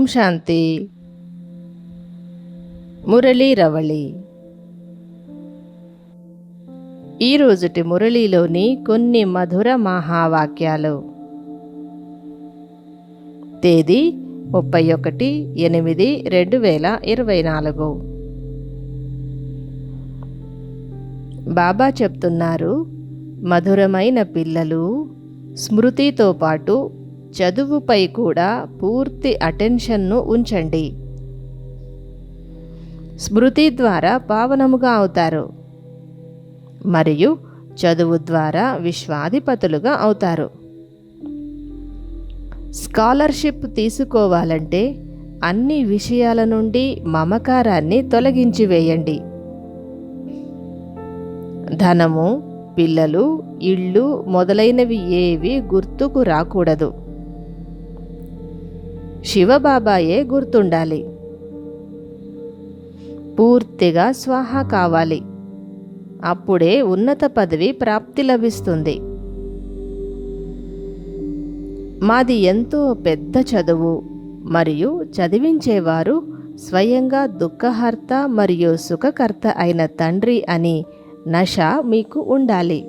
ఓం శాంతి. మురళీ రవళి. ఈరోజుటి మురళీలోని కొన్ని మధుర మహావాక్యాలు. తేదీ ముప్పై ఒకటి ఎనిమిది రెండు వేల ఇరవై నాలుగు. బాబా చెప్తున్నారు మధురమైన పిల్లలు స్మృతితో పాటు చదువుపై కూడా పూర్తి అటెన్షన్ను ఉంచండి. స్మృతి ద్వారా పావనముగా అవుతారు. మరియు చదువు ద్వారా విశ్వాధిపతులుగా అవుతారు. స్కాలర్షిప్ తీసుకోవాలంటే అన్ని విషయాల నుండి మమకారాన్ని తొలగించి వేయండి. ధనము పిల్లలు ఇళ్ళు మొదలైనవి ఏవి గుర్తుకు రాకూడదు. శివబాబాయే గుర్తుండాలి. పూర్తిగా స్వాహ కావాలి. అప్పుడే ఉన్నత పదవి ప్రాప్తి లభిస్తుంది. మాది ఎంతో పెద్ద చదువు మరియు చదివించేవారు స్వయంగా దుఃఖహర్త మరియు సుఖకర్త అయిన తండ్రి అని నష మీకు ఉండాలి.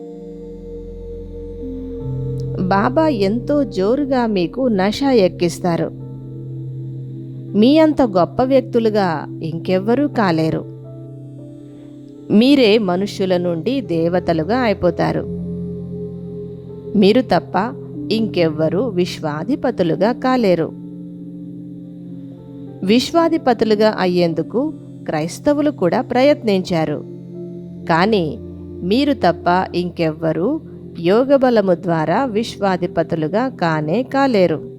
బాబా ఎంతో జోరుగా మీకు నష ఎక్కిస్తారు. మీ అంత గొప్ప వ్యక్తులుగా ఇంకెవ్వరూ కాలేరు. మీరే మనుష్యుల నుండి దేవతలుగా అయిపోతారు. మీరు తప్ప ఇంకెవ్వరూ విశ్వాధిపతులుగా కాలేరు. విశ్వాధిపతులుగా అయ్యేందుకు క్రైస్తవులు కూడా ప్రయత్నించారు. కానీ మీరు తప్ప ఇంకెవ్వరూ యోగబలము ద్వారా విశ్వాధిపతులుగా కానే కాలేరు.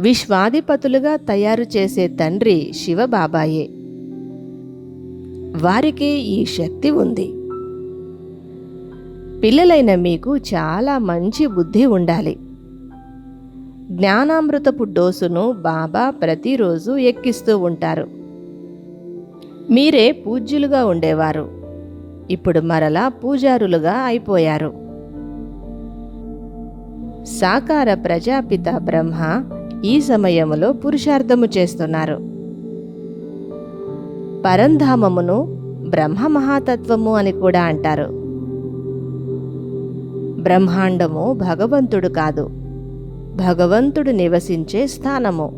విశ్వాధిపతులుగా తయారు చేసే తండ్రి శివబాబాయే. వారికి ఈ శక్తి ఉంది. పిల్లలైన మీకు చాలా మంచి బుద్ధి ఉండాలి. జ్ఞానామృతపు డోసును బాబా ప్రతిరోజు ఎక్కిస్తూ ఉంటారు. మీరే పూజ్యులుగా ఉండేవారు. ఇప్పుడు మరలా పూజారులుగా అయిపోయారు. సాకార ప్రజాపిత బ్రహ్మ ఈ సమయంలో పురుషార్థము చేస్తున్నారు. పరంధామమును బ్రహ్మ మహాతత్వము అని కూడా అంటారు. బ్రహ్మాండము భగవంతుడు కాదు. భగవంతుడు నివసించే స్థానము.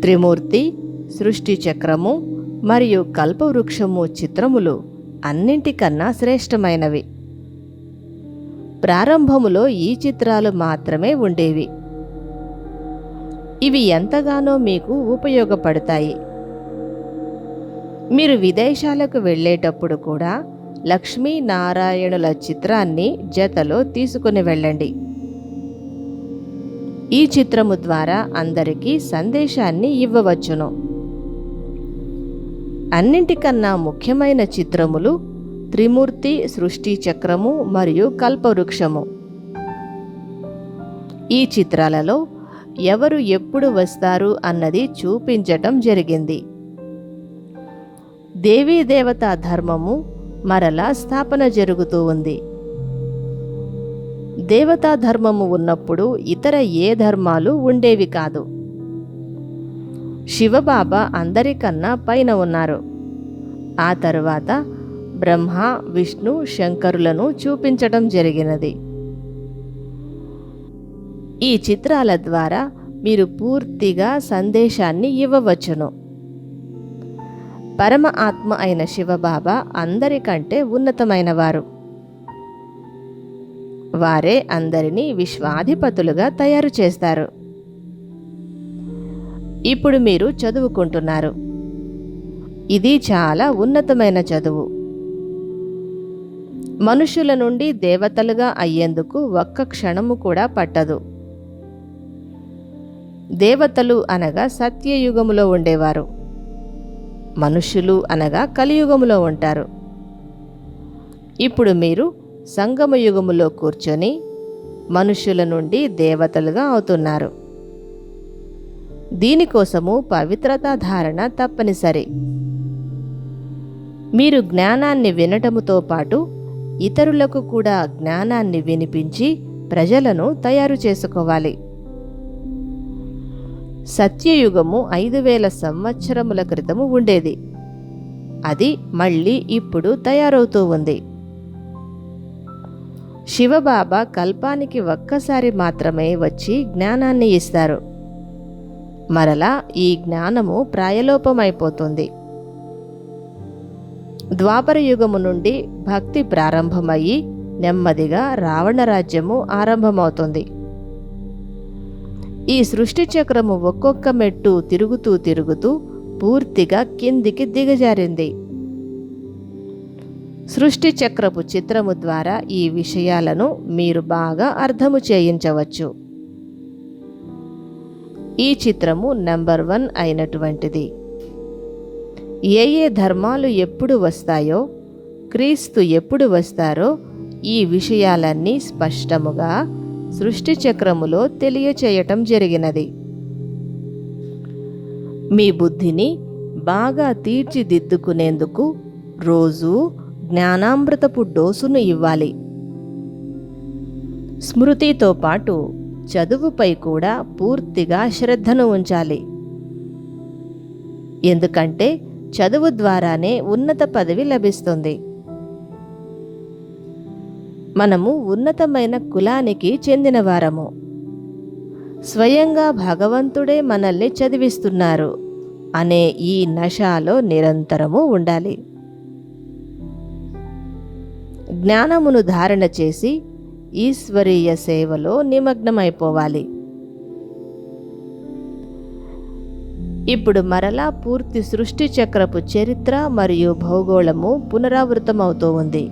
త్రిమూర్తి సృష్టి చక్రము మరియు కల్పవృక్షము చిత్రములు అన్నింటికన్నా శ్రేష్టమైనవి. ప్రారంభములో ఈ చిత్రాలు మాత్రమే ఉండేవి. ఇవి ఎంతగానో మీకు ఉపయోగపడతాయి. మీరు విదేశాలకు వెళ్ళేటప్పుడు కూడా లక్ష్మీనారాయణుల చిత్రాన్ని జతలో తీసుకుని వెళ్ళండి. ఈ చిత్రము ద్వారా అందరికీ సందేశాన్ని ఇవ్వవచ్చును. అన్నింటికన్నా ముఖ్యమైన చిత్రములు త్రిమూర్తి సృష్టి చక్రము మరియు కల్పవృక్షము. ఈ చిత్రాలలో ఎవరు ఎప్పుడు వస్తారు అన్నది చూపించటం జరిగింది. దేవీ దేవతా ధర్మము మరలా స్థాపన జరుగుతూ ఉంది. దేవతా ధర్మము ఉన్నప్పుడు ఇతర ఏ ధర్మాలు ఉండేవి కాదు. శివబాబా అందరికన్నా పైన ఉన్నారు. ఆ తరువాత బ్రహ్మ విష్ణు శంకరులను చూపించటం జరిగినది. ఈ చిత్రాల ద్వారా మీరు పూర్తిగా సందేశాన్ని ఇవ్వవచ్చును. పరమ ఆత్మ అయిన శివబాబా అందరికంటే ఉన్నతమైనవారు. వారే అందరినీ విశ్వాధిపతులుగా తయారు చేస్తారు. ఇప్పుడు మీరు చదువుకుంటున్నారు. ఇది చాలా ఉన్నతమైన చదువు. మనుషుల నుండి దేవతలుగా అయ్యేందుకు ఒక్క క్షణము కూడా పట్టదు. దేవతలు అనగా సత్యయుగములో ఉండేవారు. మనుషులు అనగా కలియుగములో ఉంటారు. ఇప్పుడు మీరు సంగమ యుగములో కూర్చొని మనుషుల నుండి దేవతలుగా అవుతున్నారు. దీనికోసము పవిత్రత ధారణ తప్పనిసరి. మీరు జ్ఞానాన్ని వినటముతో పాటు ఇతరులకు కూడా జ్ఞానాన్ని వినిపించి ప్రజలను తయారు చేసుకోవాలి. సత్యయుగము ఐదు వేల సంవత్సరముల క్రితము ఉండేది. అది మళ్ళీ ఇప్పుడు తయారవుతూ ఉంది. శివబాబా కల్పానికి ఒక్కసారి మాత్రమే వచ్చి జ్ఞానాన్ని ఇస్తారు. మరలా ఈ జ్ఞానము ప్రాయలోపమైపోతుంది. ద్వాపర యుగము నుండి భక్తి ప్రారంభమయ్యి నెమ్మదిగా రావణ రాజ్యము ఆరంభమవుతుంది. ఈ సృష్టి చక్రము ఒక్కొక్క మెట్టు తిరుగుతూ తిరుగుతూ పూర్తిగా కిందికి దిగజారింది. సృష్టి చక్రపు చిత్రము ద్వారా ఈ విషయాలను మీరు బాగా అర్థము చేయించవచ్చు. ఈ చిత్రము నంబర్ వన్ అయినటువంటిది. ఏ ఏ ధర్మాలు ఎప్పుడు వస్తాయో క్రీస్తు ఎప్పుడు వస్తారో ఈ విషయాలన్నీ స్పష్టముగా సృష్టి చక్రములో తెలియచేయటం జరిగినది. మీ బుద్ధిని బాగా తీర్చిదిద్దుకునేందుకు రోజు జ్ఞానామృతపు డోసును ఇవ్వాలి. స్మృతితో పాటు చదువుపై కూడా పూర్తిగా శ్రద్ధను ఉంచాలి. ఎందుకంటే చదువు ద్వారానే ఉన్నత పదవి లభిస్తుంది. మనము ఉన్నతమైన కులానికి చెందినవారము స్వయంగా భగవంతుడే మనల్ని చదివిస్తున్నారు అనే ఈ నశాలో నిరంతరము ఉండాలి. జ్ఞానమును ధారణ చేసి ఈశ్వరీయ సేవలో నిమగ్నమైపోవాలి. ఇప్పుడు మరలా పూర్తి సృష్టి చక్రపు చరిత్ర మరియు భౌగోళము పునరావృతమవుతూ ఉంది.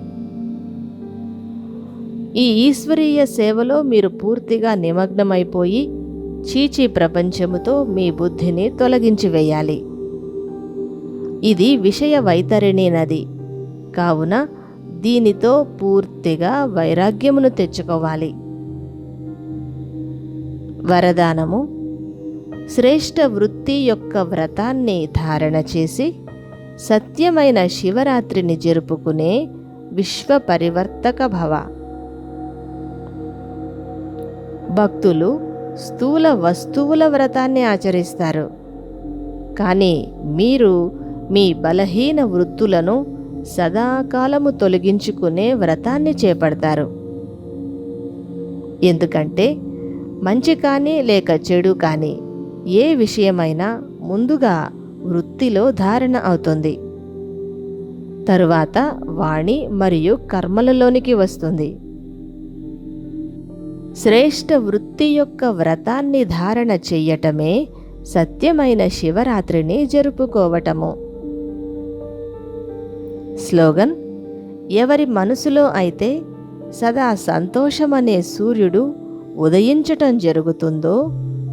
ఈ ఈశ్వరీయ సేవలో మీరు పూర్తిగా నిమగ్నమైపోయి చీచీ ప్రపంచముతో మీ బుద్ధిని తొలగించి వేయాలి. ఇది విషయ వైతరిణి నది. కావున దీనితో పూర్తిగా వైరాగ్యమును తెచ్చుకోవాలి. వరదానము శ్రేష్ఠ వృత్తి యొక్క వ్రతాన్ని ధారణ చేసి సత్యమైన శివరాత్రిని జరుపుకునే విశ్వ పరివర్తక భవ. భక్తులు స్థూల వస్తువుల వ్రతాన్ని ఆచరిస్తారు. కానీ మీరు మీ బలహీన వృత్తులను సదాకాలము తొలగించుకునే వ్రతాన్ని చేపడతారు. ఎందుకంటే మంచి కానీ లేక చెడు కానీ ఏ విషయమైనా ముందుగా వృత్తిలో ధారణ అవుతుంది. తరువాత వాణి మరియు కర్మలలోనికి వస్తుంది. శ్రేష్ఠ వృత్తి యొక్క వ్రతాన్ని ధారణ చెయ్యటమే సత్యమైన శివరాత్రిని జరుపుకోవటము. స్లోగన్ ఎవరి మనసులో అయితే సదా సంతోషమనే సూర్యుడు ఉదయించటం జరుగుతుందో